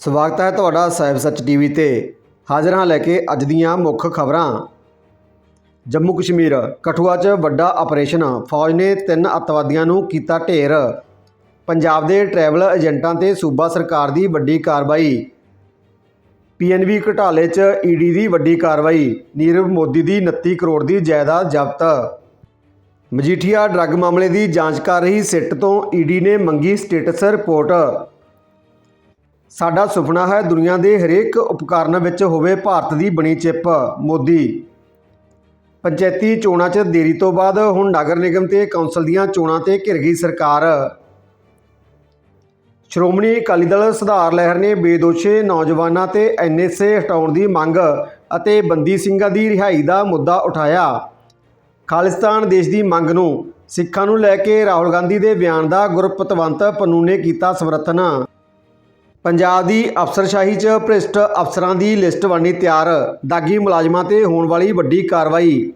ਸਵਾਗਤ ਹੈ ਤੁਹਾਡਾ ਸਾਹਿਬ ਸੱਚ ਟੀਵੀ ਤੇ। ਹਾਜ਼ਰ ਹਾਂ ਲੈ ਕੇ ਅੱਜ ਦੀਆਂ ਮੁੱਖ ਖਬਰਾਂ। ਜੰਮੂ ਕਸ਼ਮੀਰ, ਕਠੂਆ 'ਚ ਵੱਡਾ ਆਪਰੇਸ਼ਨ, ਫੌਜ ਨੇ ਤਿੰਨ ਅੱਤਵਾਦੀਆਂ ਨੂੰ ਕੀਤਾ ਢੇਰ। ਪੰਜਾਬ ਦੇ ਟਰੈਵਲ ਏਜੰਟਾਂ ਤੇ ਸੂਬਾ ਸਰਕਾਰ ਦੀ ਵੱਡੀ ਕਾਰਵਾਈ। ਪੀਐਨਬੀ ਘਟਾਲੇ 'ਚ ਈਡੀ ਦੀ ਵੱਡੀ ਕਾਰਵਾਈ, ਨੀਰਵ ਮੋਦੀ ਦੀ 29 ਕਰੋੜ ਦੀ ਜਾਇਦਾਦ ਜ਼ਬਤ। ਮਜੀਠੀਆ ਡਰੱਗ ਮਾਮਲੇ ਦੀ ਜਾਂਚ ਕਰ ਰਹੀ ਸਿੱਟ ਤੋਂ ਈਡੀ ਨੇ ਮੰਗੀ ਸਟੇਟਸ ਰਿਪੋਰਟ। ਸਾਡਾ ਸੁਪਨਾ ਹੈ ਦੁਨੀਆ ਦੇ ਹਰੇਕ ਉਪਕਰਨ ਵਿੱਚ ਹੋਵੇ ਭਾਰਤ ਦੀ ਬਣੀ ਚਿੱਪ। ਮੋਦੀ। ਪੰਚਾਇਤੀ ਚੋਣਾਂ 'ਚ ਦੇਰੀ ਤੋਂ ਬਾਅਦ ਹੁਣ ਨਗਰ ਨਿਗਮ ਤੇ ਕੌਂਸਲ ਦੀਆਂ ਚੋਣਾਂ ਤੇ ਘਿਰ ਗਈ ਸਰਕਾਰ। ਸ਼੍ਰੋਮਣੀ ਅਕਾਲੀ ਦਲ ਸੁਧਾਰ ਲਹਿਰ ਨੇ ਬੇਦੋਸ਼ੇ ਨੌਜਵਾਨਾਂ ਤੇ ਐਨਐਸਏ ਹਟਾਉਣ ਦੀ ਮੰਗ ਅਤੇ ਬੰਦੀ ਸਿੰਘਾਂ ਦੀ ਰਿਹਾਈ ਦਾ ਮੁੱਦਾ ਉਠਾਇਆ। ਖਾਲਿਸਤਾਨ ਦੇਸ਼ ਦੀ ਮੰਗ ਨੂੰ ਸਿੱਖਾਂ ਨੂੰ ਲੈ ਕੇ ਰਾਹੁਲ ਗਾਂਧੀ ਦੇ ਬਿਆਨ ਦਾ ਗੁਰਪਤਵੰਤ ਪੰਨੂ ਨੇ ਕੀਤਾ ਸਮਰਥਨ। ਪੰਜਾਬ ਦੀ ਅਫਸਰਸ਼ਾਹੀ 'ਚ ਭ੍ਰਿਸ਼ਟ ਅਫਸਰਾਂ ਦੀ ਲਿਸਟ ਬਣਨੀ ਤਿਆਰ। ਦਾਗੀ ਮੁਲਾਜ਼ਮਾਂ ਤੇ ਹੋਣ ਵਾਲੀ ਵੱਡੀ ਕਾਰਵਾਈ।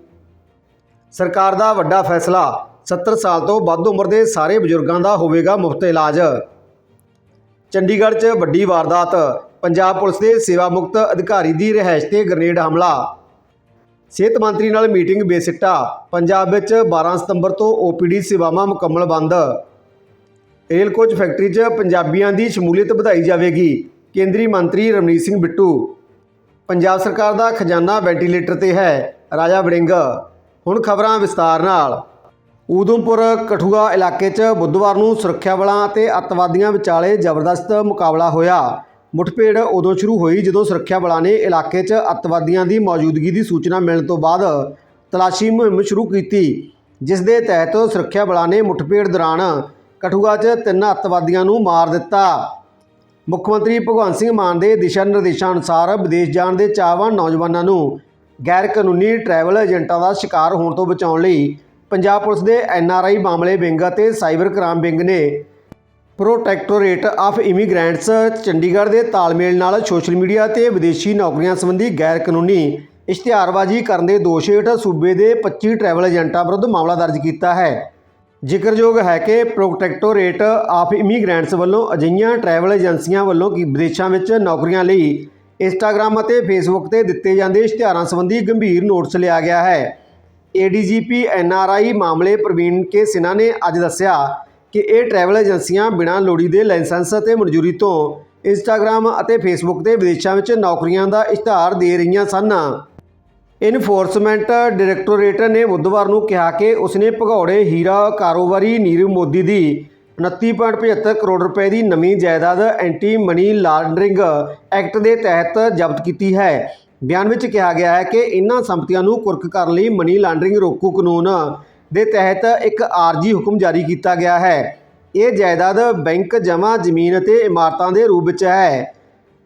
ਸਰਕਾਰ ਦਾ ਵੱਡਾ ਫੈਸਲਾ। 70 ਸਾਲ ਤੋਂ ਵੱਧ ਉਮਰ ਦੇ ਸਾਰੇ ਬਜ਼ੁਰਗਾਂ ਦਾ ਹੋਵੇਗਾ ਮੁਫਤ ਇਲਾਜ। ਚੰਡੀਗੜ੍ਹ 'ਚ ਵੱਡੀ ਵਾਰਦਾਤ। ਪੰਜਾਬ ਪੁਲਿਸ ਦੇ ਸੇਵਾ ਮੁਕਤ ਅਧਿਕਾਰੀ ਦੀ ਰਿਹਾਇਸ਼ ਤੇ ਗ੍ਰਨੇਡ ਹਮਲਾ। ਸਿਹਤ ਮੰਤਰੀ ਨਾਲ ਮੀਟਿੰਗ ਬੇਸਿੱਟਾ। ਪੰਜਾਬ ਵਿੱਚ 12 ਸਤੰਬਰ ਤੋਂ ਓਪੀਡੀ ਸੇਵਾਵਾਂ ਮੁਕੰਮਲ ਬੰਦ। ਰੇਲ ਕੋਚ ਫੈਕਟਰੀ 'ਚ ਪੰਜਾਬੀਆਂ ਦੀ ਸ਼ਮੂਲੀਅਤ ਵਧਾਈ ਜਾਵੇਗੀ। ਕੇਂਦਰੀ ਮੰਤਰੀ ਰਮਨੀਤ ਸਿੰਘ ਬਿੱਟੂ। ਪੰਜਾਬ ਸਰਕਾਰ ਦਾ ਖਜ਼ਾਨਾ ਵੈਂਟੀਲੇਟਰ ਤੇ ਹੈ, ਰਾਜਾ ਵੜਿੰਗ। ਹੁਣ ਖਬਰਾਂ ਵਿਸਤਾਰ ਨਾਲ। ਊਧਮਪੁਰ, ਕਠੂਆ ਇਲਾਕੇ 'ਚ ਬੁੱਧਵਾਰ ਨੂੰ ਸੁਰੱਖਿਆ ਬਲਾਂ ਅਤੇ ਅੱਤਵਾਦੀਆਂ ਵਿਚਾਲੇ ਜ਼ਬਰਦਸਤ ਮੁਕਾਬਲਾ ਹੋਇਆ। ਮੁੱਠਭੇੜ ਉਦੋਂ ਸ਼ੁਰੂ ਹੋਈ ਜਦੋਂ ਸੁਰੱਖਿਆ ਬਲਾਂ ਨੇ ਇਲਾਕੇ 'ਚ ਅੱਤਵਾਦੀਆਂ ਦੀ ਮੌਜੂਦਗੀ ਦੀ ਸੂਚਨਾ ਮਿਲਣ ਤੋਂ ਬਾਅਦ ਤਲਾਸ਼ੀ ਮੁਹਿੰਮ ਸ਼ੁਰੂ ਕੀਤੀ, ਜਿਸ ਦੇ ਤਹਿਤ ਸੁਰੱਖਿਆ ਬਲਾਂ ਨੇ ਮੁੱਠਭੇੜ ਦੌਰਾਨ ਕਠੂਆ 'ਚ ਤਿੰਨ ਅੱਤਵਾਦੀਆਂ ਨੂੰ ਮਾਰ ਦਿੱਤਾ। ਮੁੱਖ ਮੰਤਰੀ ਭਗਵੰਤ ਸਿੰਘ ਮਾਨ ਦੇ ਦਿਸ਼ਾ ਨਿਰਦੇਸ਼ਾਂ ਅਨੁਸਾਰ ਵਿਦੇਸ਼ ਜਾਣ ਦੇ ਚਾਹਵਾਨ ਨੌਜਵਾਨਾਂ ਨੂੰ ਗੈਰ ਕਾਨੂੰਨੀ ਟਰੈਵਲ ਏਜੰਟਾਂ ਦਾ ਸ਼ਿਕਾਰ ਹੋਣ ਤੋਂ ਬਚਾਉਣ ਲਈ ਪੰਜਾਬ ਪੁਲਿਸ ਦੇ ਐਨਆਰਆਈ ਮਾਮਲੇ ਵਿੰਗ ਅਤੇ ਸਾਈਬਰ ਕ੍ਰਾਈਮ ਵਿੰਗ ਨੇ ਪ੍ਰੋਟੈਕਟੋਰੇਟ ਆਫ ਇਮੀਗ੍ਰੈਂਟਸ ਚੰਡੀਗੜ੍ਹ ਦੇ ਤਾਲਮੇਲ ਨਾਲ ਸੋਸ਼ਲ ਮੀਡੀਆ ਤੇ ਵਿਦੇਸ਼ੀ ਨੌਕਰੀਆਂ ਸੰਬੰਧੀ ਗੈਰ ਕਾਨੂੰਨੀ ਇਸ਼ਤਿਹਾਰਬਾਜ਼ੀ ਕਰਨ ਦੇ ਦੋਸ਼ ਹੇਠ ਸੂਬੇ ਦੇ 25 ਟਰੈਵਲ ਏਜੰਟਾਂ ਵਿਰੁੱਧ ਮਾਮਲਾ ਦਰਜ ਕੀਤਾ ਹੈ। ਜ਼ਿਕਰਯੋਗ ਹੈ ਕਿ ਪ੍ਰੋਟੈਕਟੋਰੇਟ ਆਫ ਇਮੀਗ੍ਰੈਂਟਸ ਵੱਲੋਂ ਅਜਿਹੀਆਂ ਟਰੈਵਲ ਏਜੰਸੀਆਂ ਵੱਲੋਂ ਕਿ ਵਿਦੇਸ਼ਾਂ ਵਿੱਚ ਨੌਕਰੀਆਂ ਲਈ ਇੰਸਟਾਗ੍ਰam ਅਤੇ ਫੇਸਬੁੱਕ ਤੇ ਦਿੱਤੇ ਜਾਂਦੇ ਇਸ਼ਤਿਹਾਰਾਂ ਸੰਬੰਧੀ ਗੰਭੀਰ ਨੋਟਿਸ ਲਿਆ ਗਿਆ ਹੈ। ਏਡੀਜੀਪੀ ਐਨਆਰਆਈ ਮਾਮਲੇ ਪ੍ਰਵੀਨ ਕੇ ਸਿਨਹਾ ਨੇ ਅੱਜ ਦੱਸਿਆ ਕਿ ਇਹ ਟਰੈਵਲ ਏਜੰਸੀਆਂ ਬਿਨਾਂ ਲੋੜੀਂਦੇ ਲਾਇਸੈਂਸ ਅਤੇ ਮਨਜ਼ੂਰੀ ਤੋਂ ਇੰਸਟਾਗ੍ਰam ਅਤੇ ਫੇਸਬੁੱਕ ਤੇ ਵਿਦੇਸ਼ਾਂ ਵਿੱਚ ਨੌਕਰੀਆਂ ਦਾ ਇਸ਼ਤਿਹਾਰ ਦੇ ਰਹੀਆਂ ਸਨ। ਇਨਫੋਰਸਮੈਂਟ ਡਾਇਰੈਕਟੋਰੇਟ ਨੇ ਬੁੱਧਵਾਰ ਨੂੰ ਕਿਹਾ ਕਿ ਉਸਨੇ ਭਗੌੜੇ, ਹੀਰਾ, ਕਾਰੋਬਾਰੀ ਨੀਰਵ ਮੋਦੀ ਦੀ 29.75 ਕਰੋੜ ਰੁਪਏ ਦੀ ਨਵੀਂ ਜਾਇਦਾਦ ਐਂਟੀ ਮਨੀ ਲਾਂਡਰਿੰਗ ਐਕਟ ਦੇ ਤਹਿਤ ਜ਼ਬਤ ਕੀਤੀ ਹੈ। ਬਿਆਨ ਵਿੱਚ ਕਿਹਾ ਗਿਆ ਹੈ ਕਿ ਇਨ੍ਹਾਂ ਸੰਪਤੀਆਂ ਨੂੰ ਕੁਰਕ ਕਰਨ ਲਈ ਮਨੀ ਲਾਂਡਰਿੰਗ ਰੋਕੂ ਕਾਨੂੰਨ ਦੇ ਤਹਿਤ ਇੱਕ ਆਰਜੀ ਹੁਕਮ ਜਾਰੀ ਕੀਤਾ ਗਿਆ ਹੈ। ਇਹ ਜਾਇਦਾਦ ਬੈਂਕ, ਜਮ੍ਹਾਂ, ਜ਼ਮੀਨ ਅਤੇ ਇਮਾਰਤਾਂ ਦੇ ਰੂਪ ਵਿੱਚ ਹੈ।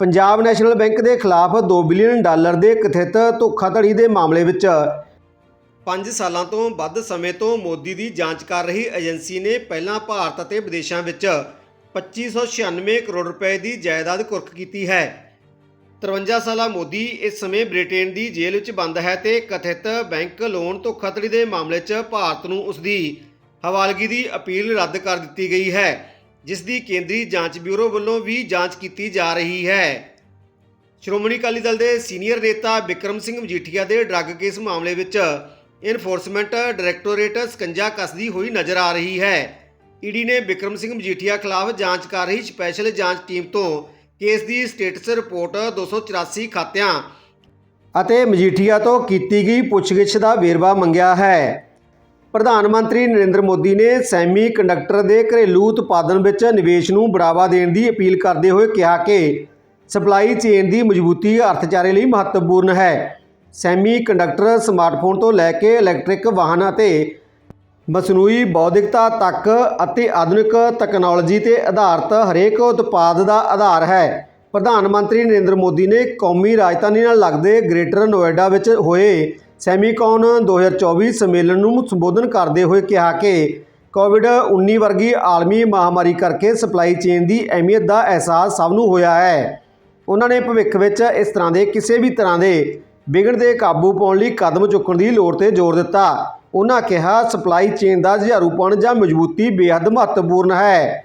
ਪੰਜਾਬ ਨੈਸ਼ਨਲ ਬੈਂਕ ਦੇ ਖਿਲਾਫ 2 ਬਿਲੀਅਨ ਡਾਲਰ ਦੇ ਕਥਿਤ ਧੋਖਾਧੜੀ ਦੇ ਮਾਮਲੇ ਵਿੱਚ 5 ਸਾਲਾਂ ਤੋਂ ਵੱਧ ਸਮੇਂ ਤੋਂ ਮੋਦੀ ਦੀ ਜਾਂਚ ਕਰ ਰਹੀ ਏਜੰਸੀ ਨੇ ਪਹਿਲਾਂ ਭਾਰਤ ਅਤੇ ਵਿਦੇਸ਼ਾਂ ਵਿੱਚ 2596 ਕਰੋੜ ਰੁਪਏ ਦੀ ਜਾਇਦਾਦ ਕੁਰਕ ਕੀਤੀ ਹੈ। 53 ਸਾਲਾ ਮੋਦੀ ਇਸ ਸਮੇਂ ਬ੍ਰਿਟੇਨ ਦੀ ਜੇਲ੍ਹ ਵਿੱਚ ਬੰਦ ਹੈ ਤੇ ਕਥਿਤ ਬੈਂਕ ਲੋਨ ਧੋਖਾਧੜੀ ਦੇ ਮਾਮਲੇ 'ਚ ਭਾਰਤ ਨੂੰ ਉਸ ਦੀ ਹਵਾਲਗੀ ਦੀ ਅਪੀਲ ਰੱਦ ਕਰ ਦਿੱਤੀ ਗਈ ਹੈ। ਜਿਸ ਦੀ ਕੇਂਦਰੀ ਜਾਂਚ ਬਿਊਰੋ ਵੱਲੋਂ ਵੀ ਜਾਂਚ ਕੀਤੀ ਜਾ ਰਹੀ ਹੈ। ਸ਼੍ਰੋਮਣੀ ਅਕਾਲੀ ਦਲ ਦੇ ਸੀਨੀਅਰ ਨੇਤਾ ਵਿਕਰਮ ਸਿੰਘ ਮਜੀਠੀਆ ਦੇ ਡਰੱਗ ਕੇਸ ਮਾਮਲੇ ਵਿੱਚ ਇਨਫੋਰਸਮੈਂਟ ਡਾਇਰੈਕਟੋਰੇਟ ਸਕੰਜਾ ਕੱਸਦੀ ਹੋਈ ਨਜ਼ਰ ਆ ਰਹੀ ਹੈ। ਈਡੀ ਨੇ ਵਿਕਰਮ ਸਿੰਘ ਮਜੀਠੀਆ ਖਿਲਾਫ ਜਾਂਚ ਕਰ ਰਹੀ ਸਪੈਸ਼ਲ ਜਾਂਚ ਟੀਮ ਤੋਂ ਕੇਸ ਦੀ ਸਟੇਟਸ ਰਿਪੋਰਟ 284 ਖਾਤਿਆਂ ਅਤੇ ਮਜੀਠੀਆ ਤੋਂ ਕੀਤੀ ਗਈ ਪੁੱਛਗਿੱਛ ਦਾ ਵੇਰਵਾ ਮੰਗਿਆ ਹੈ। ਪ੍ਰਧਾਨ ਮੰਤਰੀ ਨਰਿੰਦਰ ਮੋਦੀ ਨੇ ਸੈਮੀ ਕੰਡਕਟਰ ਦੇ ਘਰੇਲੂ ਉਤਪਾਦਨ ਵਿੱਚ ਨਿਵੇਸ਼ ਨੂੰ ਬੜਾਵਾ ਦੇਣ ਦੀ ਅਪੀਲ ਕਰਦੇ ਹੋਏ ਕਿਹਾ ਕਿ ਸਪਲਾਈ ਚੇਨ ਦੀ ਮਜ਼ਬੂਤੀ ਅਰਥਚਾਰੇ ਲਈ ਮਹੱਤਵਪੂਰਨ ਹੈ। ਸੈਮੀ ਕੰਡਕਟਰ ਸਮਾਰਟਫੋਨ ਤੋਂ ਲੈ ਕੇ ਇਲੈਕਟ੍ਰਿਕ ਵਾਹਨ ਅਤੇ ਮਸਨੂਈ ਬੌਧਿਕਤਾ ਤੱਕ ਅਤੇ ਆਧੁਨਿਕ ਤਕਨਾਲੋਜੀ ਤੇ ਆਧਾਰਿਤ ਹਰੇਕ ਉਤਪਾਦ ਦਾ ਆਧਾਰ ਹੈ। ਪ੍ਰਧਾਨ ਮੰਤਰੀ ਨਰਿੰਦਰ ਮੋਦੀ ਨੇ ਕੌਮੀ ਰਾਜਧਾਨੀ ਨਾਲ ਲੱਗਦੇ ਗ੍ਰੇਟਰ ਨੋਇਡਾ ਵਿੱਚ ਹੋਏ ਸੈਮੀਕੌਨ 2024 ਸੰਮੇਲਨ ਨੂੰ ਸੰਬੋਧਨ ਕਰਦੇ ਹੋਏ ਕਿਹਾ ਕਿ ਕੋਵਿਡ-19 ਵਰਗੀ ਆਲਮੀ ਮਹਾਮਾਰੀ ਕਰਕੇ ਸਪਲਾਈ ਚੇਨ ਦੀ ਅਹਿਮੀਅਤ ਦਾ ਅਹਿਸਾਸ ਸਭ ਨੂੰ ਹੋਇਆ ਹੈ। ਉਹਨਾਂ ਨੇ ਭਵਿੱਖ ਵਿੱਚ ਇਸ ਤਰ੍ਹਾਂ ਦੇ ਕਿਸੇ ਵੀ ਤਰ੍ਹਾਂ ਦੇ ਵਿਗੜ ਦੇ ਕਾਬੂ ਪਾਉਣ ਲਈ ਕਦਮ ਚੁੱਕਣ ਦੀ ਲੋੜ ਤੇ ਜ਼ੋਰ ਦਿੱਤਾ। ਉਹਨਾਂ ਕਿਹਾ, ਸਪਲਾਈ ਚੇਨ ਦਾ ਜੁਝਾਰੂਪਣ ਜਾਂ ਮਜ਼ਬੂਤੀ ਬੇਹੱਦ ਮਹੱਤਵਪੂਰਨ ਹੈ।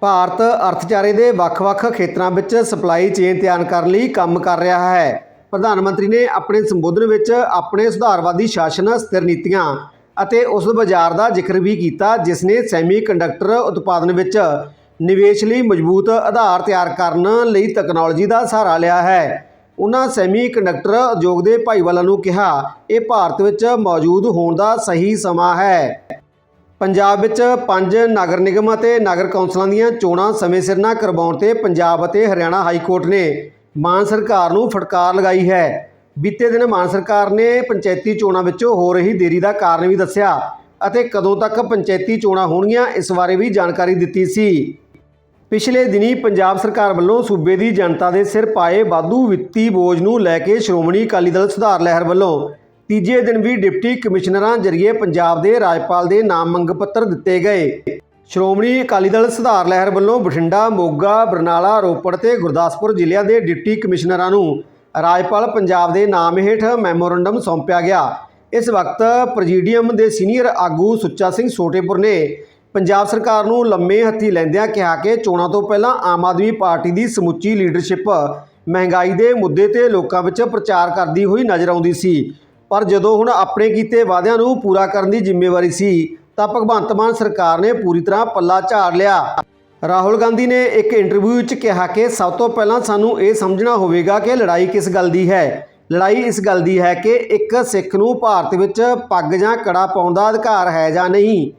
ਭਾਰਤ ਅਰਥਚਾਰੇ ਦੇ ਵੱਖ-ਵੱਖ ਖੇਤਰਾਂ ਵਿੱਚ ਸਪਲਾਈ ਚੇਨ ਤਿਆਰ ਕਰਨ ਲਈ ਕੰਮ ਕਰ ਰਿਹਾ ਹੈ। ਪ੍ਰਧਾਨ ਮੰਤਰੀ ਨੇ ਆਪਣੇ ਸੰਬੋਧਨ ਵਿੱਚ ਆਪਣੇ ਸੁਧਾਰਵਾਦੀ ਸ਼ਾਸਨ, ਸਥਿਰ ਨੀਤੀਆਂ ਅਤੇ ਉਸ ਬਾਜ਼ਾਰ ਦਾ ਜ਼ਿਕਰ ਵੀ ਕੀਤਾ, ਜਿਸ ਨੇ ਸੈਮੀਕੰਡਕਟਰ ਉਤਪਾਦਨ ਵਿੱਚ ਨਿਵੇਸ਼ ਲਈ ਮਜ਼ਬੂਤ ਆਧਾਰ ਤਿਆਰ ਕਰਨ ਲਈ ਤਕਨਾਲੋਜੀ ਦਾ ਸਹਾਰਾ ਲਿਆ ਹੈ। ਉਹਨਾਂ ਸੈਮੀਕੰਡਕਟਰ ਉਦਯੋਗ ਦੇ ਭਾਈਵਾਲਾਂ ਨੂੰ ਕਿਹਾ, ਇਹ ਭਾਰਤ ਵਿੱਚ ਮੌਜੂਦ ਹੋਣ ਦਾ ਸਹੀ ਸਮਾਂ ਹੈ। ਪੰਜਾਬ ਵਿੱਚ ਪੰਜ ਨਗਰ ਨਿਗਮ ਅਤੇ ਨਗਰ ਕੌਂਸਲਾਂ ਦੀਆਂ ਚੋਣਾਂ ਸਮੇਂ ਸਿਰ ਨਾ ਕਰਵਾਉਣ ਤੇ ਪੰਜਾਬ ਅਤੇ ਹਰਿਆਣਾ ਹਾਈ ਕੋਰਟ ਨੇ ਮਾਨ ਸਰਕਾਰ ਨੂੰ ਫਟਕਾਰ ਲਗਾਈ ਹੈ। ਬੀਤੇ ਦਿਨ ਮਾਨ ਸਰਕਾਰ ਨੇ ਪੰਚਾਇਤੀ ਚੋਣਾਂ ਵਿੱਚ ਹੋ ਰਹੀ ਦੇਰੀ ਦਾ ਕਾਰਨ ਵੀ ਦੱਸਿਆ ਅਤੇ ਕਦੋਂ ਤੱਕ ਪੰਚਾਇਤੀ ਚੋਣਾਂ ਹੋਣਗੀਆਂ, ਇਸ ਬਾਰੇ ਵੀ ਜਾਣਕਾਰੀ ਦਿੱਤੀ ਸੀ। ਪਿਛਲੇ ਦਿਨੀ ਪੰਜਾਬ ਸਰਕਾਰ ਵੱਲੋਂ ਸੂਬੇ ਦੀ ਜਨਤਾ ਦੇ ਸਿਰ ਪਾਏ ਵਾਧੂ ਵਿੱਤੀ ਬੋਝ ਨੂੰ ਲੈ ਕੇ ਸ਼੍ਰੋਮਣੀ ਅਕਾਲੀ ਦਲ ਸੁਧਾਰ ਲਹਿਰ ਵੱਲੋਂ ਤੀਜੇ ਦਿਨ ਵੀ ਡਿਪਟੀ ਕਮਿਸ਼ਨਰਾਂ ਜਰੀਏ ਪੰਜਾਬ ਦੇ ਰਾਜਪਾਲ ਦੇ ਨਾਮ ਮੰਗ ਪੱਤਰ ਦਿੱਤੇ ਗਏ। ਸ਼੍ਰੋਮਣੀ ਅਕਾਲੀ ਦਲ ਸੁਧਾਰ ਲਹਿਰ ਵੱਲੋਂ ਬਠਿੰਡਾ, ਮੋਗਾ, ਬਰਨਾਲਾ, ਰੋਪੜ ਤੇ ਗੁਰਦਾਸਪੁਰ ਜ਼ਿਲ੍ਹਿਆਂ ਦੇ ਡਿਪਟੀ ਕਮਿਸ਼ਨਰਾਂ ਨੂੰ ਰਾਜਪਾਲ ਪੰਜਾਬ ਦੇ ਨਾਮ ਹੇਠ ਮੈਮੋਰੰਡਮ ਸੌਂਪਿਆ ਗਿਆ। ਇਸ ਵਕਤ ਪ੍ਰੈਜ਼ੀਡੀਅਮ ਦੇ ਸੀਨੀਅਰ ਆਗੂ ਸੁੱਚਾ ਸਿੰਘ ਛੋਟੇਪੁਰ ਨੇ ਪੰਜਾਬ ਸਰਕਾਰ ਨੂੰ ਲੰਮੇ ਹੱਥੀ ਲੈਂਦਿਆਂ ਕਿਹਾ ਕਿ ਚੋਣਾਂ ਤੋਂ ਪਹਿਲਾਂ ਆਮ ਆਦਮੀ ਪਾਰਟੀ ਦੀ ਸਮੁੱਚੀ ਲੀਡਰਸ਼ਿਪ ਮਹਿੰਗਾਈ ਦੇ ਮੁੱਦੇ ਤੇ ਲੋਕਾਂ ਵਿੱਚ ਪ੍ਰਚਾਰ ਕਰਦੀ ਹੋਈ ਨਜ਼ਰ ਆਉਂਦੀ ਸੀ। ਪਰ ਜਦੋਂ ਹੁਣ ਆਪਣੇ ਕੀਤੇ ਵਾਅਦਿਆਂ ਨੂੰ ਪੂਰਾ ਕਰਨ ਦੀ ਜ਼ਿੰਮੇਵਾਰੀ ਸੀ ਤਾਂ ਭਗਵੰਤ ਮਾਨ ਸਰਕਾਰ ਨੇ ਪੂਰੀ ਤਰ੍ਹਾਂ ਪੱਲਾ ਝਾੜ ਲਿਆ। ਰਾਹੁਲ ਗਾਂਧੀ ਨੇ ਇੱਕ ਇੰਟਰਵਿਊ ਵਿੱਚ ਕਿਹਾ ਕਿ ਸਭ ਤੋਂ ਪਹਿਲਾਂ ਸਾਨੂੰ ਇਹ ਸਮਝਣਾ ਹੋਵੇਗਾ ਕਿ ਲੜਾਈ ਕਿਸ ਗੱਲ ਦੀ ਹੈ। ਲੜਾਈ ਇਸ ਗੱਲ ਦੀ ਹੈ ਕਿ ਇੱਕ ਸਿੱਖ ਨੂੰ ਭਾਰਤ ਵਿੱਚ ਪੱਗ ਜਾਂ ਕੜਾ ਪਾਉਣ ਦਾ ਅਧਿਕਾਰ ਹੈ ਜਾਂ ਨਹੀਂ।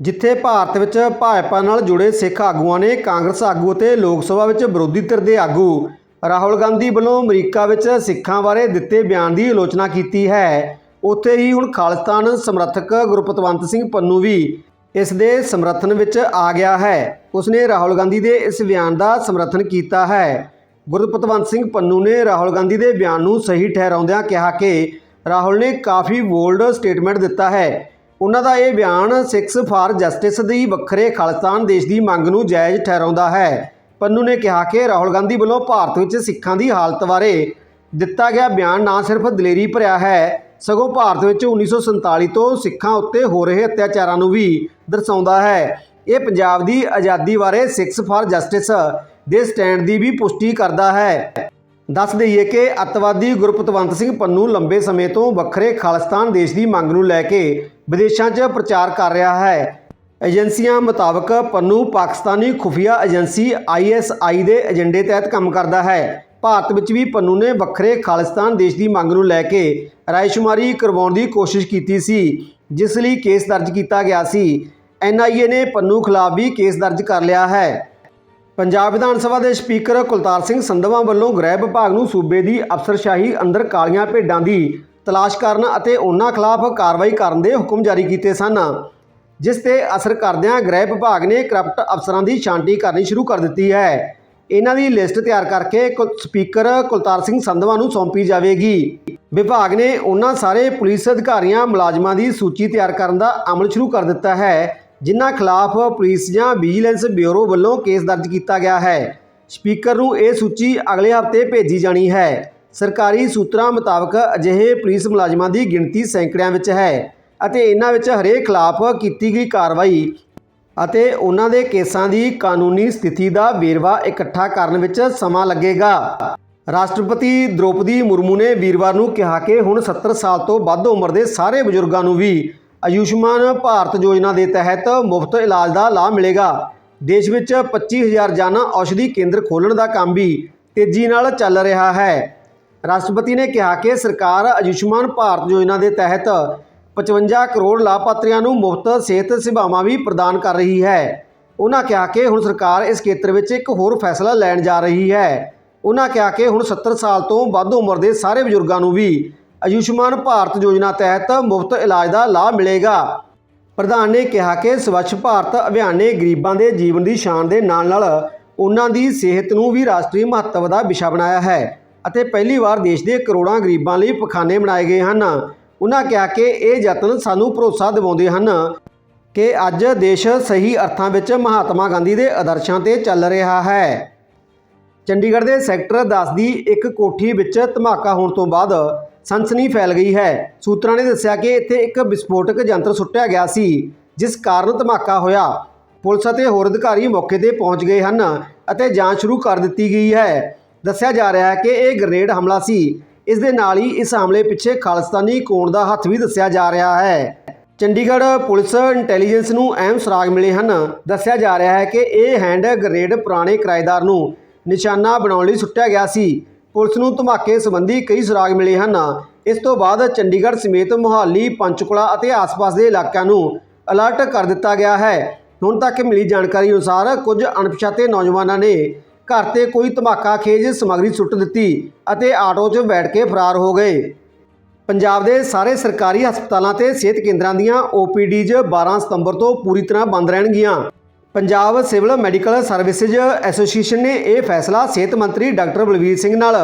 ਜਿੱਥੇ ਭਾਰਤ ਵਿੱਚ ਭਾਜਪਾ ਨਾਲ ਜੁੜੇ ਸਿੱਖ ਆਗੂਆਂ ਨੇ ਕਾਂਗਰਸ ਆਗੂ ਅਤੇ ਲੋਕ ਸਭਾ ਵਿੱਚ ਵਿਰੋਧੀ ਧਿਰ ਦੇ ਆਗੂ ਰਾਹੁਲ ਗਾਂਧੀ ਵੱਲੋਂ ਅਮਰੀਕਾ ਵਿੱਚ ਸਿੱਖਾਂ ਬਾਰੇ ਦਿੱਤੇ ਬਿਆਨ ਦੀ ਆਲੋਚਨਾ ਕੀਤੀ ਹੈ। ਉੱਥੇ ਹੀ ਹੁਣ ਖਾਲਿਸਤਾਨ ਸਮਰਥਕ ਗੁਰਪਤਵੰਤ ਸਿੰਘ ਪੰਨੂ ਵੀ ਇਸ ਦੇ ਸਮਰਥਨ ਵਿੱਚ ਆ ਗਿਆ ਹੈ। ਉਸਨੇ ਰਾਹੁਲ ਗਾਂਧੀ ਦੇ ਇਸ ਬਿਆਨ ਦਾ ਸਮਰਥਨ ਕੀਤਾ ਹੈ। ਗੁਰਪਤਵੰਤ ਸਿੰਘ ਪੰਨੂ ਨੇ ਰਾਹੁਲ ਗਾਂਧੀ ਦੇ ਬਿਆਨ ਨੂੰ ਸਹੀ ਠਹਿਰਾਉਂਦਿਆਂ ਕਿਹਾ ਕਿ ਰਾਹੁਲ ਨੇ ਕਾਫੀ ਬੋਲਡ ਸਟੇਟਮੈਂਟ ਦਿੱਤਾ ਹੈ। ਉਹਨਾਂ ਦਾ ਇਹ ਬਿਆਨ ਸਿਕਸ ਫਾਰ ਜਸਟਿਸ ਦੀ ਵੱਖਰੇ ਖਾਲਿਸਤਾਨ ਦੇਸ਼ ਦੀ ਮੰਗ ਨੂੰ ਜਾਇਜ਼ ਠਹਿਰਾਉਂਦਾ ਹੈ। ਪੰਨੂ ਨੇ ਕਿਹਾ ਕਿ ਰਾਹੁਲ ਗਾਂਧੀ ਵੱਲੋਂ ਭਾਰਤ ਵਿੱਚ ਸਿੱਖਾਂ ਦੀ ਹਾਲਤ ਬਾਰੇ ਦਿੱਤਾ ਗਿਆ ਬਿਆਨ ਨਾ ਸਿਰਫ ਦਲੇਰੀ ਭਰਿਆ ਹੈ ਸਗੋਂ ਭਾਰਤ ਵਿੱਚ 1947 ਤੋਂ ਸਿੱਖਾਂ ਉੱਤੇ ਹੋ ਰਹੇ ਅਤਿਆਚਾਰਾਂ ਨੂੰ ਵੀ ਦਰਸਾਉਂਦਾ ਹੈ। ਇਹ ਪੰਜਾਬ ਦੀ ਆਜ਼ਾਦੀ ਬਾਰੇ ਸਿਕਸ ਫਾਰ ਜਸਟਿਸ ਦੇ ਸਟੈਂਡ ਦੀ ਵੀ ਪੁਸ਼ਟੀ ਕਰਦਾ ਹੈ। ਦੱਸ ਦਈਏ ਕਿ ਅੱਤਵਾਦੀ ਗੁਰਪਤਵੰਤ ਸਿੰਘ ਪੰਨੂ ਲੰਬੇ ਸਮੇਂ ਤੋਂ ਵੱਖਰੇ ਖਾਲਿਸਤਾਨ ਦੇਸ਼ ਦੀ ਮੰਗ ਨੂੰ ਲੈ ਕੇ ਵਿਦੇਸ਼ਾਂ 'ਚ ਪ੍ਰਚਾਰ ਕਰ ਰਿਹਾ ਹੈ। ਏਜੰਸੀਆਂ ਮੁਤਾਬਕ ਪੰਨੂ ਪਾਕਿਸਤਾਨੀ ਖੁਫੀਆ ਏਜੰਸੀ ਆਈਐਸਆਈ ਦੇ ਏਜੰਡੇ ਤਹਿਤ ਕੰਮ ਕਰਦਾ ਹੈ। ਭਾਰਤ ਵਿੱਚ ਵੀ ਪੰਨੂ ਨੇ ਵੱਖਰੇ ਖਾਲਿਸਤਾਨ ਦੇਸ਼ ਦੀ ਮੰਗ ਨੂੰ ਲੈ ਕੇ ਰਾਇਸ਼ੁਮਾਰੀ ਕਰਵਾਉਣ ਦੀ ਕੋਸ਼ਿਸ਼ ਕੀਤੀ ਸੀ, ਜਿਸ ਲਈ ਕੇਸ ਦਰਜ ਕੀਤਾ ਗਿਆ ਸੀ। ਐਨਆਈਏ ਨੇ ਪੰਨੂ ਖਿਲਾਫ ਵੀ ਕੇਸ ਦਰਜ ਕਰ ਲਿਆ ਹੈ। ਪੰਜਾਬ ਵਿਧਾਨ ਸਭਾ ਦੇ ਸਪੀਕਰ ਕੁਲਤਾਰ ਸਿੰਘ ਸੰਧਵਾ ਵੱਲੋਂ ਗ੍ਰਹਿ ਵਿਭਾਗ ਨੂੰ ਸੂਬੇ ਦੀ ਅਫਸਰਸ਼ਾਹੀ ਅੰਦਰ ਕਾਲੀਆਂ ਭੇਡਾਂ ਦੀ ਤਲਾਸ਼ ਕਰਨ ਅਤੇ ਉਹਨਾਂ ਖਿਲਾਫ ਕਾਰਵਾਈ ਕਰਨ ਦੇ ਹੁਕਮ ਜਾਰੀ ਕੀਤੇ ਸਨ, ਜਿਸ ਤੇ ਅਸਰ ਕਰਦਿਆਂ ਗ੍ਰਹਿ ਵਿਭਾਗ ਨੇ ਕਰਪਟ ਅਫਸਰਾਂ ਦੀ ਛਾਂਟੀ ਕਰਨੀ ਸ਼ੁਰੂ ਕਰ ਦਿੱਤੀ ਹੈ। ਇਹਨਾਂ ਦੀ ਲਿਸਟ ਤਿਆਰ ਕਰਕੇ ਕੁਲ- ਸਪੀਕਰ ਕੁਲਤਾਰ ਸਿੰਘ ਸੰਧਵਾ ਨੂੰ ਸੌਂਪੀ ਜਾਵੇਗੀ। ਵਿਭਾਗ ਨੇ ਉਹਨਾਂ ਸਾਰੇ ਪੁਲਿਸ ਅਧਿਕਾਰੀਆਂ ਮੁਲਾਜ਼ਮਾਂ ਦੀ ਸੂਚੀ ਤਿਆਰ ਕਰਨ ਦਾ ਅਮਲ ਸ਼ੁਰੂ ਕਰ ਦਿੱਤਾ ਹੈ, ਜਿਨ੍ਹਾਂ ਖਿਲਾਫ ਪੁਲਿਸ ਜਾਂ ਵਿਜੀਲੈਂਸ ਬਿਊਰੋ ਵੱਲੋਂ ਕੇਸ ਦਰਜ ਕੀਤਾ ਗਿਆ ਹੈ। ਸਪੀਕਰ ਨੂੰ ਇਹ ਸੂਚੀ ਅਗਲੇ ਹਫ਼ਤੇ ਭੇਜੀ ਜਾਣੀ ਹੈ। ਸਰਕਾਰੀ ਸੂਤਰਾਂ ਮੁਤਾਬਕ ਅਜਿਹੇ ਪੁਲਿਸ ਮੁਲਾਜ਼ਮਾਂ ਦੀ ਗਿਣਤੀ ਸੈਂਕੜਿਆਂ ਵਿੱਚ ਹੈ ਅਤੇ ਇਹਨਾਂ ਵਿੱਚ ਹਰੇਕ ਖਿਲਾਫ ਕੀਤੀ ਗਈ ਕਾਰਵਾਈ ਅਤੇ ਉਹਨਾਂ ਦੇ ਕੇਸਾਂ ਦੀ ਕਾਨੂੰਨੀ ਸਥਿਤੀ ਦਾ ਵੇਰਵਾ ਇਕੱਠਾ ਕਰਨ ਵਿੱਚ ਸਮਾਂ ਲੱਗੇਗਾ। ਰਾਸ਼ਟਰਪਤੀ ਦ੍ਰੋਪਦੀ ਮੁਰਮੂ ਨੇ ਵੀਰਵਾਰ ਨੂੰ ਕਿਹਾ ਕਿ ਹੁਣ 70 ਸਾਲ ਤੋਂ ਵੱਧ ਉਮਰ ਦੇ ਸਾਰੇ ਬਜ਼ੁਰਗਾਂ ਨੂੰ ਵੀ ਆਯੁਸ਼ਮਾਨ ਭਾਰਤ ਯੋਜਨਾ ਦੇ ਤਹਿਤ ਮੁਫਤ ਇਲਾਜ ਦਾ ਲਾਭ ਮਿਲੇਗਾ। ਦੇਸ਼ ਵਿੱਚ 25000 ਜਾਨਾ ਔਸ਼ਧੀ ਕੇਂਦਰ ਖੋਲ੍ਹਣ ਦਾ ਕੰਮ ਵੀ ਤੇਜ਼ੀ ਨਾਲ ਚੱਲ ਰਿਹਾ ਹੈ। ਰਾਸ਼ਟਰਪਤੀ ਨੇ ਕਿਹਾ ਕਿ ਸਰਕਾਰ ਆਯੁਸ਼ਮਾਨ ਭਾਰਤ ਯੋਜਨਾ ਦੇ ਤਹਿਤ 55 ਕਰੋੜ ਲਾਭਪਾਤਰੀਆਂ ਨੂੰ ਮੁਫਤ ਸਿਹਤ ਸੇਵਾਵਾਂ ਵੀ ਪ੍ਰਦਾਨ ਕਰ ਰਹੀ ਹੈ। ਉਹਨਾਂ ਕਿਹਾ ਕਿ ਹੁਣ ਸਰਕਾਰ ਇਸ ਖੇਤਰ ਵਿੱਚ ਇੱਕ ਹੋਰ ਫੈਸਲਾ ਲੈਣ ਜਾ ਰਹੀ ਹੈ। ਉਹਨਾਂ ਕਿਹਾ ਕਿ ਹੁਣ 70 ਸਾਲ ਤੋਂ ਵੱਧ ਉਮਰ ਦੇ ਸਾਰੇ ਬਜ਼ੁਰਗਾਂ ਨੂੰ ਵੀ ਆਯੁਸ਼ਮਾਨ ਭਾਰਤ ਯੋਜਨਾ ਤਹਿਤ ਮੁਫਤ ਇਲਾਜ ਦਾ ਲਾਭ ਮਿਲੇਗਾ। ਪ੍ਰਧਾਨ ਨੇ ਕਿਹਾ ਕਿ ਸਵੱਛ ਭਾਰਤ ਅਭਿਆਨ ਨੇ ਗਰੀਬਾਂ ਦੇ ਜੀਵਨ ਦੀ ਸ਼ਾਨ ਦੇ ਨਾਲ-ਨਾਲ ਉਹਨਾਂ ਦੀ ਸਿਹਤ ਨੂੰ ਵੀ ਰਾਸ਼ਟਰੀ ਮਹੱਤਵ ਦਾ ਵਿਸ਼ਾ ਬਣਾਇਆ ਹੈ ਅਤੇ ਪਹਿਲੀ ਵਾਰ ਦੇਸ਼ ਦੇ ਕਰੋੜਾਂ ਗਰੀਬਾਂ ਲਈ ਪਖਾਨੇ ਬਣਾਏ ਗਏ ਹਨ। ਉਹਨਾਂ ਕਿਹਾ ਕਿ ਇਹ ਯਤਨ ਸਾਨੂੰ ਭਰੋਸਾ ਦਿਵਾਉਂਦੇ ਹਨ ਕਿ ਅੱਜ ਦੇਸ਼ ਸਹੀ ਅਰਥਾਂ ਵਿੱਚ ਮਹਾਤਮਾ ਗਾਂਧੀ ਦੇ ਆਦਰਸ਼ਾਂ ਤੇ ਚੱਲ ਰਿਹਾ ਹੈ। ਚੰਡੀਗੜ੍ਹ ਦੇ ਸੈਕਟਰ 10 ਦੀ ਇੱਕ ਕੋਠੀ ਵਿੱਚ ਧਮਾਕਾ ਹੋਣ ਤੋਂ ਬਾਅਦ ਸਨਸਨੀ ਫੈਲ ਗਈ ਹੈ। ਸੂਤਰਾਂ ਨੇ ਦੱਸਿਆ ਕਿ ਇੱਥੇ ਇੱਕ ਵਿਸਫੋਟਕ ਯੰਤਰ ਸੁੱਟਿਆ ਗਿਆ ਸੀ, ਜਿਸ ਕਾਰਨ ਧਮਾਕਾ ਹੋਇਆ। ਪੁਲਿਸ ਅਤੇ ਹੋਰ ਅਧਿਕਾਰੀ ਮੌਕੇ ਤੇ ਪਹੁੰਚ ਗਏ ਹਨ ਅਤੇ ਜਾਂਚ ਸ਼ੁਰੂ ਕਰ ਦਿੱਤੀ ਗਈ ਹੈ। ਦੱਸਿਆ ਜਾ ਰਿਹਾ ਹੈ ਕਿ ਇਹ ਗ੍ਰੇਨੇਡ ਹਮਲਾ ਸੀ। ਇਸ ਦੇ ਨਾਲ ਹੀ ਇਸ ਹਮਲੇ ਪਿੱਛੇ ਖਾਲਿਸਤਾਨੀ ਕੋਣ ਦਾ ਹੱਥ ਵੀ ਦੱਸਿਆ ਜਾ ਰਿਹਾ ਹੈ। ਚੰਡੀਗੜ੍ਹ ਪੁਲਿਸ ਇੰਟੈਲੀਜੈਂਸ ਨੂੰ ਅਹਿਮ ਸੁਰਾਗ ਮਿਲੇ ਹਨ। ਦੱਸਿਆ ਜਾ ਰਿਹਾ ਹੈ ਕਿ ਇਹ ਹੈਂਡ ਗ੍ਰੇਨੇਡ ਪੁਰਾਣੇ ਕਿਰਾਏਦਾਰ ਨੂੰ ਨਿਸ਼ਾਨਾ ਬਣਾਉਣ ਲਈ ਸੁੱਟਿਆ ਗਿਆ ਸੀ। ਪੁਲਿਸ ਨੂੰ ਧਮਾਕੇ ਸੰਬੰਧੀ ਕਈ ਸੁਰਾਗ ਮਿਲੇ ਹਨ। ਇਸ ਤੋਂ ਬਾਅਦ ਚੰਡੀਗੜ੍ਹ ਸਮੇਤ ਮੁਹਾਲੀ, ਪੰਚਕੁਲਾ ਅਤੇ ਆਸ-ਪਾਸ ਦੇ ਇਲਾਕਿਆਂ ਨੂੰ ਅਲਰਟ ਕਰ ਦਿੱਤਾ ਗਿਆ ਹੈ। ਹੁਣ ਤੱਕ ਮਿਲੀ ਜਾਣਕਾਰੀ ਅਨੁਸਾਰ ਕੁਝ ਅਣਪਛਾਤੇ ਨੌਜਵਾਨਾਂ ਨੇ ਘਰ ਤੇ ਕੋਈ ਧਮਾਕਾ ਖੇਜ ਸਮੱਗਰੀ ਸੁੱਟ ਦਿੱਤੀ ਅਤੇ ਆਟੋ 'ਚ ਬੈਠ ਕੇ ਫਰਾਰ ਹੋ ਗਏ। ਪੰਜਾਬ ਦੇ ਸਾਰੇ ਸਰਕਾਰੀ ਹਸਪਤਾਲਾਂ ਤੇ ਸਿਹਤ ਕੇਂਦਰਾਂ ਦੀਆਂ OPDs 12 ਸਤੰਬਰ ਤੋਂ ਪੂਰੀ ਤਰ੍ਹਾਂ ਬੰਦ ਰਹਿਣਗੀਆਂ। Punjab civil medical services association ਨੇ ਇਹ ਫੈਸਲਾ ਸਿਹਤ ਮੰਤਰੀ ਡਾਕਟਰ ਬਲਵੀਰ ਸਿੰਘ ਨਾਲ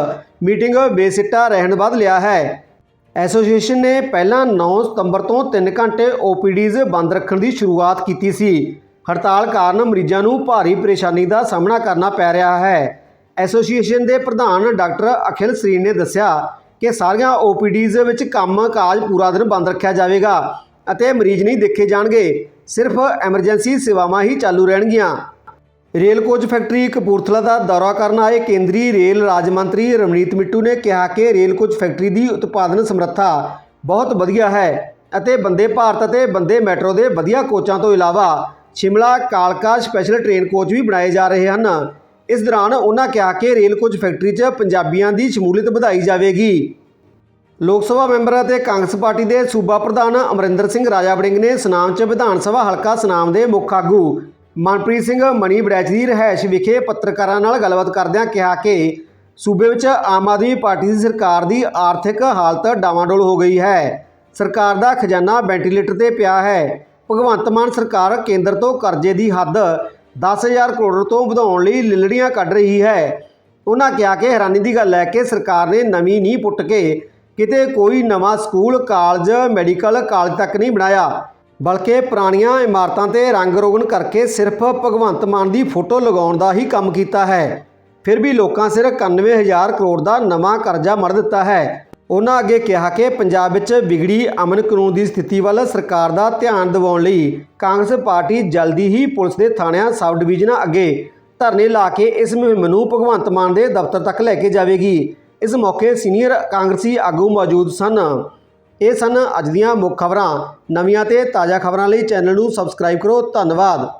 ਮੀਟਿੰਗ ਬੇਸਿੱਟਾ ਰਹਿਣ ਬਾਅਦ ਲਿਆ ਹੈ। ਐਸੋਸੀਏਸ਼ਨ ਨੇ ਪਹਿਲਾਂ 9 ਸਤੰਬਰ ਤੋਂ 3 ਘੰਟੇ OPDs ਬੰਦ ਰੱਖਣ ਦੀ ਸ਼ੁਰੂਆਤ ਕੀਤੀ ਸੀ। ਹੜਤਾਲ ਕਾਰਨ ਮਰੀਜ਼ਾਂ ਨੂੰ ਭਾਰੀ ਪਰੇਸ਼ਾਨੀ ਦਾ ਸਾਹਮਣਾ ਕਰਨਾ ਪੈ ਰਿਹਾ ਹੈ। ਐਸੋਸੀਏਸ਼ਨ ਦੇ ਪ੍ਰਧਾਨ ਡਾਕਟਰ ਅਖਿਲ ਸਰੀਨ ਨੇ ਦੱਸਿਆ ਕਿ ਸਾਰੀਆਂ OPDs ਵਿੱਚ ਕੰਮ-ਕਾਜ ਪੂਰਾ ਦਿਨ ਬੰਦ ਰੱਖਿਆ ਜਾਵੇਗਾ ਅਤੇ ਮਰੀਜ਼ ਨਹੀਂ ਦੇਖੇ ਜਾਣਗੇ। ਸਿਰਫ ਐਮਰਜੈਂਸੀ ਸੇਵਾਵਾਂ ਹੀ ਚਾਲੂ ਰਹਿਣਗੀਆਂ। ਰੇਲ ਕੋਚ ਫੈਕਟਰੀ ਕਪੂਰਥਲਾ ਦਾ ਦੌਰਾ ਕਰਨ ਆਏ ਕੇਂਦਰੀ ਰੇਲ ਰਾਜ ਮੰਤਰੀ ਰਮਨੀਤ ਮਿੱਟੂ ਨੇ ਕਿਹਾ ਕਿ ਰੇਲ ਕੋਚ ਫੈਕਟਰੀ ਦੀ ਉਤਪਾਦਨ ਸਮਰੱਥਾ ਬਹੁਤ ਵਧੀਆ ਹੈ ਅਤੇ ਬੰਦੇ ਭਾਰਤ ਅਤੇ ਬੰਦੇ ਮੈਟਰੋ ਦੇ ਵਧੀਆ ਕੋਚਾਂ ਤੋਂ ਇਲਾਵਾ ਸ਼ਿਮਲਾ ਕਾਲਕਾ ਸਪੈਸ਼ਲ ਟ੍ਰੇਨ ਕੋਚ ਵੀ ਬਣਾਏ ਜਾ ਰਹੇ ਹਨ। ਇਸ ਦੌਰਾਨ ਉਹਨਾਂ ਕਿਹਾ ਕਿ ਰੇਲ ਕੋਚ ਫੈਕਟਰੀ 'ਚ ਪੰਜਾਬੀਆਂ ਦੀ ਸ਼ਮੂਲੀਅਤ ਵਧਾਈ ਜਾਵੇਗੀ। ਲੋਕ ਸਭਾ ਮੈਂਬਰ ਅਤੇ ਕਾਂਗਰਸ ਪਾਰਟੀ ਦੇ ਸੂਬਾ ਪ੍ਰਧਾਨ ਅਮਰਿੰਦਰ ਸਿੰਘ ਰਾਜਾ ਵੜਿੰਗ ਨੇ ਸੁਨਾਮ 'ਚ ਵਿਧਾਨ ਸਭਾ ਹਲਕਾ ਸੁਨਾਮ ਦੇ ਮੁੱਖ ਆਗੂ ਮਨਪ੍ਰੀਤ ਸਿੰਘ ਮਣੀ ਬੜੈਚ ਦੀ ਰਿਹਾਇਸ਼ ਵਿਖੇ ਪੱਤਰਕਾਰਾਂ ਨਾਲ ਗੱਲਬਾਤ ਕਰਦਿਆਂ ਕਿਹਾ ਕਿ ਸੂਬੇ ਵਿੱਚ ਆਮ ਆਦਮੀ ਪਾਰਟੀ ਦੀ ਸਰਕਾਰ ਦੀ ਆਰਥਿਕ ਹਾਲਤ ਡਾਵਾਂਡੋਲ ਹੋ ਗਈ ਹੈ। ਸਰਕਾਰ ਦਾ ਖਜ਼ਾਨਾ ਵੈਂਟੀਲੇਟਰ ਤੇ ਪਿਆ ਹੈ। ਭਗਵੰਤ ਮਾਨ ਸਰਕਾਰ ਕੇਂਦਰ ਤੋਂ ਕਰਜ਼ੇ ਦੀ ਹੱਦ 10000 ਕਰੋੜ ਤੋਂ ਵਧਾਉਣ ਲਈ ਲਿਲੜੀਆਂ ਕੱਢ ਰਹੀ ਹੈ। ਉਹਨਾਂ ਕਿਹਾ ਕਿ ਹੈਰਾਨੀ ਦੀ ਗੱਲ ਹੈ ਕਿ ਸਰਕਾਰ ਨੇ ਨਵੀਂ ਨੀਂਹ ਪੁੱਟ ਕੇ ਕਿਤੇ ਕੋਈ ਨਵਾਂ ਸਕੂਲ, ਕਾਲਜ, ਮੈਡੀਕਲ ਕਾਲਜ ਤੱਕ ਨਹੀਂ ਬਣਾਇਆ, ਬਲਕਿ ਪੁਰਾਣੀਆਂ ਇਮਾਰਤਾਂ ਤੇ ਰੰਗ ਰੋਗਨ ਕਰਕੇ ਸਿਰਫ ਭਗਵੰਤ ਮਾਨ ਦੀ ਫੋਟੋ ਲਗਾਉਣ ਦਾ ਹੀ ਕੰਮ ਕੀਤਾ ਹੈ। ਫਿਰ ਵੀ ਲੋਕਾਂ ਸਿਰ 91000 ਕਰੋੜ ਦਾ ਨਵਾਂ ਕਰਜ਼ਾ ਮੜ ਦਿੱਤਾ ਹੈ। ਉਹਨਾਂ ਅੱਗੇ ਕਿਹਾ ਕਿ ਪੰਜਾਬ ਵਿੱਚ ਵਿਗੜੀ ਅਮਨ ਕਾਨੂੰਨ ਦੀ ਸਥਿਤੀ ਵੱਲ ਸਰਕਾਰ ਦਾ ਧਿਆਨ ਦਿਵਾਉਣ ਲਈ ਕਾਂਗਰਸ ਪਾਰਟੀ ਜਲਦੀ ਹੀ ਪੁਲਿਸ ਦੇ ਥਾਣਿਆਂ ਸਬ ਡਿਵੀਜ਼ਨਾਂ ਅੱਗੇ ਧਰਨੇ ਲਾ ਕੇ ਇਸ ਮੁਹਿੰਮ ਨੂੰ ਭਗਵੰਤ ਮਾਨ ਦੇ ਦਫ਼ਤਰ ਤੱਕ ਲੈ ਕੇ ਜਾਵੇਗੀ। ਇਸ ਮੌਕੇ ਸੀਨੀਅਰ ਕਾਂਗਰਸੀ ਆਗੂ ਮੌਜੂਦ ਸਨ। ਇਹ ਸਨ ਅੱਜ ਦੀਆਂ ਮੁੱਖ ਖਬਰਾਂ। ਨਵੀਆਂ ਤੇ ਤਾਜ਼ਾ ਖਬਰਾਂ ਲਈ ਚੈਨਲ ਨੂੰ ਸਬਸਕ੍ਰਾਈਬ ਕਰੋ। ਧੰਨਵਾਦ।